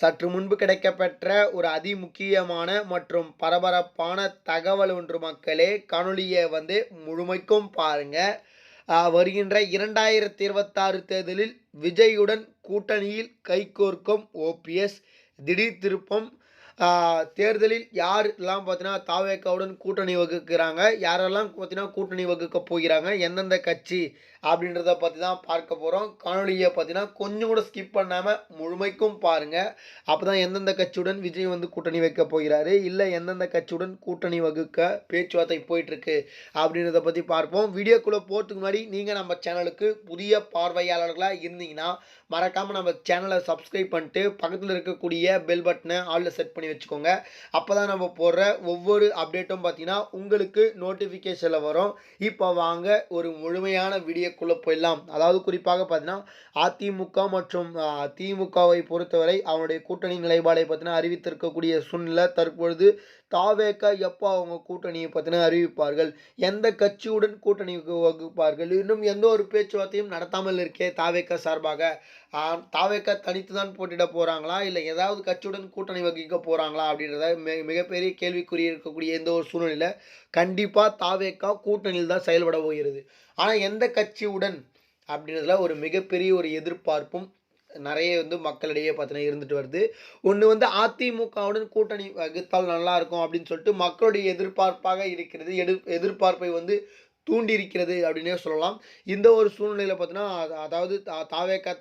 சற்று முன்பு கிடைக்கப்பெற்ற ஒரு அதிமுக்கியமான மற்றும் பரபரப்பான தகவல் ஒன்று மக்களே காணொலியை வந்து முழுமைக்கும் பாருங்க. வருகின்ற இரண்டாயிரத்தி இருபத்தாறு தேர்தலில் விஜயுடன் கூட்டணியில் கைகோர்க்கும் ஓபிஎஸ் திடீர் திருப்பம் தேர்தலில் தேர்தலில் யாரெல்லாம் பார்த்தீங்கன்னா தாவேக்காவுடன் கூட்டணி வகுக்கிறாங்க யாரெல்லாம் பார்த்தீங்கன்னா கூட்டணி வகுக்க போகிறாங்க எந்தெந்த கட்சி அப்படின்றத பற்றி தான் பார்க்க போகிறோம் காணொலியை பார்த்தீங்கன்னா கொஞ்சம் கூட ஸ்கிப் பண்ணாமல் முழுமைக்கும் பாருங்கள் அப்போ தான் எந்தெந்த கட்சியுடன் விஜய் வந்து கூட்டணி வைக்க போகிறாரு இல்லை எந்தெந்த கட்சியுடன் கூட்டணி வகுக்க பேச்சுவார்த்தை போயிட்டுருக்கு அப்படின்றத பற்றி பார்ப்போம். வீடியோக்குள்ளே போகிறதுக்கு முன்னாடி நீங்கள் நம்ம சேனலுக்கு புதிய பார்வையாளர்களாக இருந்தீங்கன்னா மறக்காமல் நம்ம சேனலை சப்ஸ்கிரைப் பண்ணிட்டு பக்கத்தில் இருக்கக்கூடிய பெல் பட்டனை ஆளில் செட் பண்ணி வச்சுக்கோங்க. அப்போ தான் நம்ம போடுற ஒவ்வொரு அப்டேட்டும் பார்த்தீங்கன்னா உங்களுக்கு நோட்டிஃபிகேஷனில் வரும். இப்போ வாங்க ஒரு முழுமையான வீடியோக்குள்ளே போயிடலாம். அதாவது குறிப்பாக பார்த்தீங்கன்னா அதிமுக மற்றும் திமுகவை பொறுத்தவரை அவனுடைய கூட்டணி நிலைப்பாடை பற்றின அறிவித்திருக்கக்கூடிய சூழ்நிலை தற்பொழுது தாவேக்க எப்போ அவங்க கூட்டணியை பற்றின அறிவிப்பார்கள். எந்த கட்சியுடன் கூட்டணிக்கு வகுப்பார்கள்? இன்னும் எந்த ஒரு பேச்சுவார்த்தையும் நடத்தாமல் இருக்கே தாவேக்க சார்பாக. தாவேக்க தனித்து தான் போட்டிட போகிறாங்களா இல்லை ஏதாவது கட்சியுடன் கூட்டணி வகிக்க போகிறாங்களா அப்படின்றத மிக மிகப்பெரிய கேள்விக்குறி இருக்கக்கூடிய எந்த ஒரு சூழ்நிலையில் கண்டிப்பாக தாவேக்கா கூட்டணியில் தான் செயல்பட போகிறது. ஆனால் எந்த கட்சியுடன் அப்படின்றதுல ஒரு மிகப்பெரிய ஒரு எதிர்பார்ப்பும் நிறைய வந்து மக்களிடையே பார்த்தீங்கன்னா இருந்துட்டு வருது. ஒன்று வந்து அதிமுகவுடன் கூட்டணி வகுத்தால் நல்லாயிருக்கும் அப்படின்னு சொல்லிட்டு மக்களுடைய எதிர்பார்ப்பாக இருக்கிறது எடு எதிர்பார்ப்பை வந்து தூண்டியிருக்கிறது அப்படின்னே சொல்லலாம். இந்த ஒரு சூழ்நிலையில் பார்த்தீங்கன்னா அதாவது தா-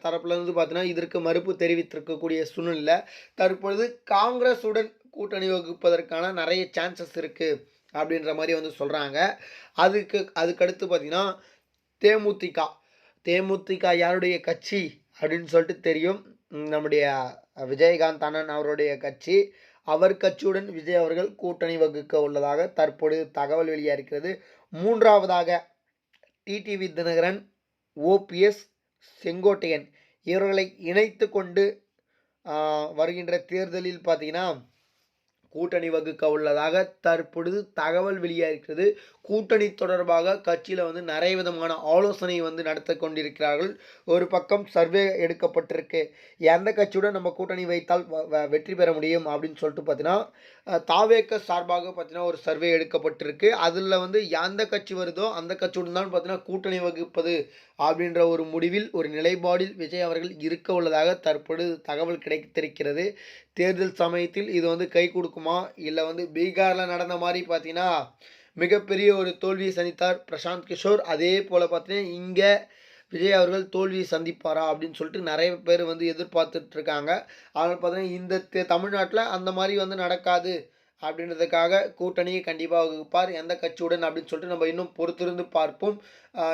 தரப்புலேருந்து பார்த்தீங்கன்னா இதற்கு மறுப்பு தெரிவித்திருக்கக்கூடிய சூழ்நிலை தற்பொழுது காங்கிரஸுடன் கூட்டணி வகுப்பதற்கான நிறைய சான்சஸ் இருக்குது அப்படின்ற மாதிரி வந்து சொல்கிறாங்க அதுக்கு அதுக்கடுத்து பார்த்தீங்கன்னா தேமுதிக. தேமுதிக யாருடைய கட்சி அப்படின்னு சொல்லிட்டு தெரியும். நம்முடைய விஜயகாந்த் அண்ணன் அவருடைய கட்சி. அவர் கட்சியுடன் விஜய் அவர்கள் கூட்டணி வகுக்க உள்ளதாக தற்பொழுது தகவல் வெளியாகிறது மூன்றாவதாக டிடிவி தினகரன் ஓபிஎஸ் செங்கோட்டையன் இவர்களை இணைத்து கொண்டு வருகின்ற தேர்தலில் பார்த்தீங்கன்னா கூட்டணி வகுக்க உள்ளதாக தற்பொழுது தகவல் வெளியாகிறது கூட்டணி தொடர்பாக கட்சியில் வந்து நிறைய விதமான ஆலோசனை வந்து நடத்த கொண்டிருக்கிறார்கள். ஒரு பக்கம் சர்வே எடுக்கப்பட்டிருக்கு. எந்த கட்சியுடன் நம்ம கூட்டணி வைத்தால் வ- வெற்றி பெற முடியும் அப்படின்னு சொல்லிட்டு பார்த்தீங்கன்னா தாவேக்க சார்பாக பார்த்தீங்கன்னா ஒரு சர்வே எடுக்கப்பட்டிருக்கு. அதில் வந்து எந்த கட்சி வருதோ அந்த கட்சியுடன் தான் பார்த்தீங்கன்னா கூட்டணி வகுப்பது அப்படின்ற ஒரு முடிவில் ஒரு நிலைப்பாடில் விஜய் அவர்கள் இருக்க உள்ளதாக தற்பொழுது தகவல் கிடைத்திருக்கிறது. தேர்தல் சமயத்தில் இது வந்து கை கொடுக்கும் இல்லை வந்து பீகாரில் நடந்த மாதிரி பார்த்தீங்கன்னா மிகப்பெரிய ஒரு தோல்வியை சந்தித்தார் பிரசாந்த் கிஷோர். அதே போல் பார்த்தீங்கன்னா இங்கே விஜய் அவர்கள் தோல்வியை சந்திப்பாரா அப்படின்னு சொல்லிட்டு நிறைய பேர் வந்து எதிர்பார்த்துட்ருக்காங்க அதனால் பார்த்தீங்கன்னா இந்த தமிழ்நாட்டில் அந்த மாதிரி வந்து நடக்காது. அப்படின்றதுக்காக கூட்டணியை கண்டிப்பாக வகுப்பார். எந்த கட்சியுடன் அப்படின்னு சொல்லிட்டு நம்ம இன்னும் பொறுத்திருந்து பார்ப்போம்.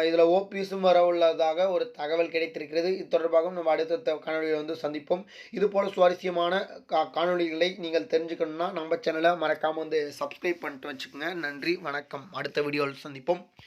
இதில் ஓபிஎஸும் வர உள்ளதாக ஒரு தகவல் கிடைத்திருக்கிறது. இது தொடர்பாகவும் நம்ம அடுத்த காணொலியில் வந்து சந்திப்போம். இது போல் சுவாரஸ்யமான கா காணொளிகளை நீங்கள் தெரிஞ்சுக்கணுன்னா நம்ம சேனலை மறக்காமல் வந்து சப்ஸ்கிரைப் பண்ணிட்டு வச்சுக்கோங்க. நன்றி வணக்கம். அடுத்த வீடியோவில் சந்திப்போம்.